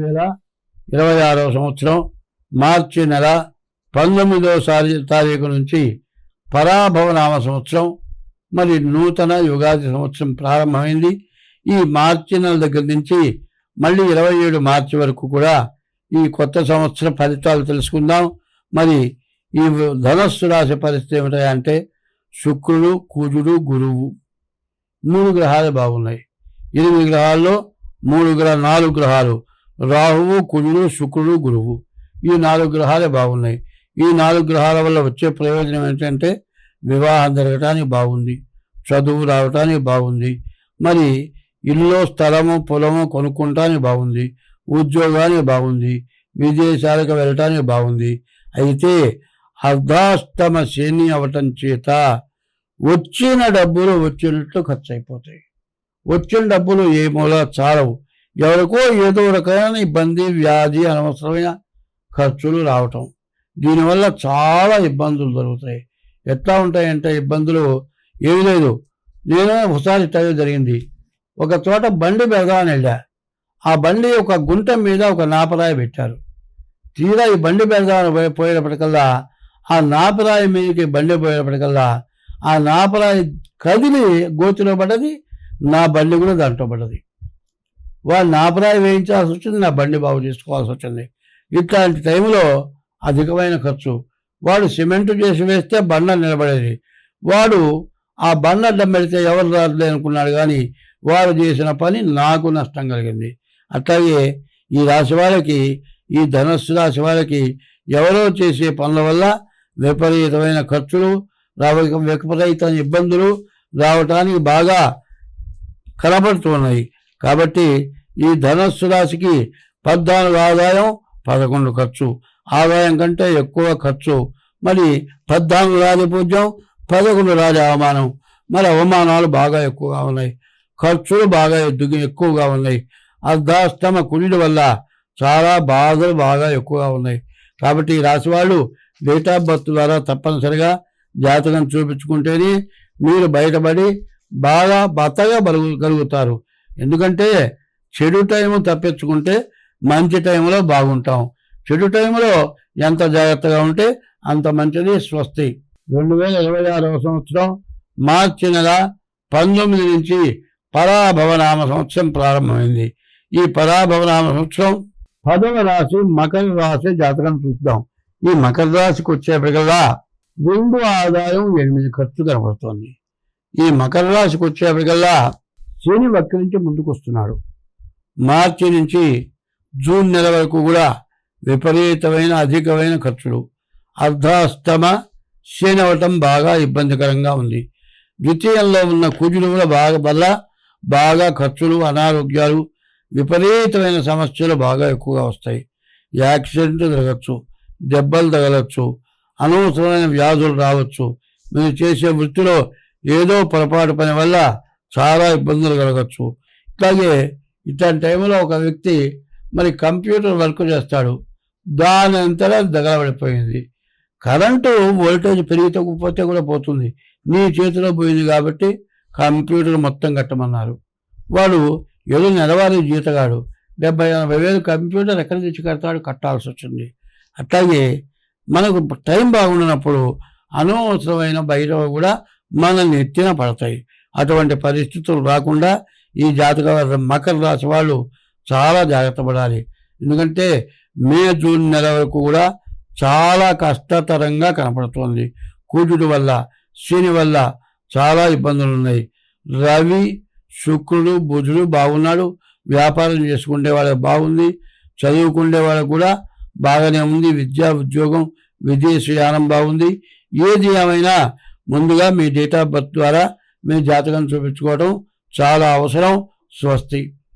వేల ఇరవై ఆరవ సంవత్సరం మార్చి నెల పంతొమ్మిదవ సారి తారీఖు నుంచి పరాభవనామ సంవత్సరం మరి నూతన యుగాది సంవత్సరం ప్రారంభమైంది. ఈ మార్చి నెల దగ్గర నుంచి మళ్ళీ ఇరవై ఏడు మార్చి వరకు కూడా ఈ కొత్త సంవత్సర ఫలితాలు తెలుసుకుందాం. మరి ఈ ధనస్సు రాశి పరిస్థితి ఏమిటంటే శుక్రుడు కుజుడు గురువు మూడు గ్రహాలు బాగున్నాయి. ఎనిమిది గ్రహాల్లో మూడు గ్రహ నాలుగు గ్రహాలు రాహువు కుజుడు శుక్రుడు గురువు. ఈ నాలుగు గ్రహాలే బాగున్నాయి. ఈ నాలుగు గ్రహాల వల్ల వచ్చే ప్రయోజనం ఏంటంటే వివాహం జరగటానికి బాగుంది. చదువు రావటానికి బాగుంది. మరి ఇల్లు స్థలము పొలము కొనుక్కుంటానికి బాగుంది. ఉద్యోగానికి బాగుంది. విదేశాలకు వెళ్ళటానికి బాగుంది. అయితే అర్ధాస్తమ శని అవటం చేత వచ్చిన డబ్బులు వచ్చినట్లు ఖర్చు అయిపోతాయి. వచ్చిన డబ్బులు ఏ మూల చాలవు. ఎవరికో ఏదో రకమైన ఇబ్బంది వ్యాధి అనవసరమైన ఖర్చులు రావటం. దీనివల్ల చాలా ఇబ్బందులు జరుగుతాయి. ఎట్లా ఉంటాయంటే ఇబ్బందులు ఏమి లేదు. నేను ఒకసారి టైం జరిగింది. ఒక చోట బండి పెడదామని వెళ్ళా ఆ బండి ఒక గుంట మీద ఒక నాపరాయి పెట్టారు. తీరా ఈ బండి పెడదామని పోయేటప్పటికల్లా ఆ నాపరాయి మీదకి బండి పోయేటప్పటికల్లా ఆ నాపరాయి కదిలి గోతిలో పడ్డది నా బండి కూడా దాంట్లో పడ్డది. వాళ్ళు నాపరాయి వేయించాల్సి వచ్చింది నా బండి బాగు చేసుకోవాల్సి వచ్చింది. ఇట్లాంటి టైంలో అధికమైన ఖర్చు. వాడు సిమెంట్ చేసి వేస్తే బండ నిలబడేది. వాడు ఆ బండ అడ్డం ఎవరు రాదులే అనుకున్నాడు కానీ వారు చేసిన పని నాకు నష్టం కలిగింది. అట్లాగే ఈ రాశి వాళ్ళకి ఈ ధనస్సు రాశి వాళ్ళకి ఎవరో చేసే పనుల వల్ల విపరీతమైన ఖర్చులు రావ విపరీత ఇబ్బందులు రావటానికి బాగా కనబడుతున్నాయి కాబట్టి ఈ ధనస్సు రాశికి పద్నాలుగు ఆదాయం పదకొండు ఖర్చు. ఆదాయం కంటే ఎక్కువ ఖర్చు. మరి పద్నాలుగు రాజు పూజ్యం పదకొండు రాజ అవమానం. మరి అవమానాలు బాగా ఎక్కువగా ఉన్నాయి. ఖర్చులు బాగా ఎద్దుగు ఎక్కువగా ఉన్నాయి. అర్ధాష్టమ కుళ్ళి వల్ల చాలా బాధలు బాగా ఎక్కువగా ఉన్నాయి. కాబట్టి ఈ రాశి వాళ్ళు డేట్ ఆఫ్ బర్త్ ద్వారా తప్పనిసరిగా జాతకం చూపించుకుంటేనే మీరు బయటపడి బాగా భర్తగా కలుగుతారు ఎందుకంటే చెడు టైము తప్పించుకుంటే మంచి టైంలో బాగుంటాం. చెడు టైంలో ఎంత జాగ్రత్తగా ఉంటే అంత మంచిది స్వస్తి. రెండు వేల ఇరవై ఆరవ సంవత్సరం మార్చి నెల పంతొమ్మిది నుంచి పరాభవనామ సంవత్సరం ప్రారంభమైంది. ఈ పరాభవనామ సంవత్సరం పదవ రాశి మకర రాశి జాతకం చూద్దాం. ఈ మకర రాశికి వచ్చేప్పటికల్లా రెండు ఆదాయం ఎనిమిది ఖర్చు కనబడుతోంది. ఈ మకర రాశికి వచ్చేప్పటికల్లా శని వక్రించి ముందుకు వస్తున్నాడు మార్చి నుంచి జూన్ నెల వరకు కూడా విపరీతమైన అధికమైన ఖర్చులు. అర్ధాస్తమ శని బాగా ఇబ్బందికరంగా ఉంది. ద్వితీయంలో ఉన్న కుజులు కూడా బాగా వల్ల బాగా ఖర్చులు అనారోగ్యాలు విపరీతమైన సమస్యలు బాగా ఎక్కువగా వస్తాయి. యాక్సిడెంట్ జరగచ్చు దెబ్బలు తగలచ్చు అనవసరమైన వ్యాధులు రావచ్చు. మీరు చేసే వృత్తిలో ఏదో పొరపాటు పని వల్ల చాలా ఇబ్బందులు కలగచ్చు. ఇట్లాగే ఇట్లాంటి టైంలో ఒక వ్యక్తి మరి కంప్యూటర్ వర్క్ చేస్తాడు. దాని అంతటా దగలబడిపోయింది. కరెంటు వోల్టేజ్ పెరిగిపోతే కూడా పోతుంది. నీ చేతిలో పోయింది కాబట్టి కంప్యూటర్ మొత్తం కట్టమన్నారు. వాడు ఏదో నెలవారీ జీతగాడు. డెబ్బై ఎనభై వేలు కంప్యూటర్ ఎక్కడ తెచ్చి కడతాడు? కట్టాల్సి వచ్చింది. అట్లాగే మనకు టైం బాగుండినప్పుడు అనవసరమైన బయట కూడా మన నెత్తిన పడతాయి. అటువంటి పరిస్థితులు రాకుండా ఈ జాతక మకర రాశి వాళ్ళు చాలా జాగ్రత్త పడాలి. ఎందుకంటే మే జూన్ నెల వరకు కూడా చాలా కష్టతరంగా కనపడుతోంది. కూజుడు వల్ల శని వల్ల చాలా ఇబ్బందులు ఉన్నాయి. రవి శుక్రుడు బుధుడు బాగున్నాడు. వ్యాపారం చేసుకునే వాళ్ళకి బాగుంది. చదువుకునే వాళ్ళకు కూడా బాగానే ఉంది. విద్యా ఉద్యోగం విదేశీయానం బాగుంది. ఏది ఏమైనా ముందుగా మీ డేట్ ఆఫ్ బర్త్ ద్వారా మీ జాతకం చూపించుకోవడం చాలా అవసరం. స్వస్తి.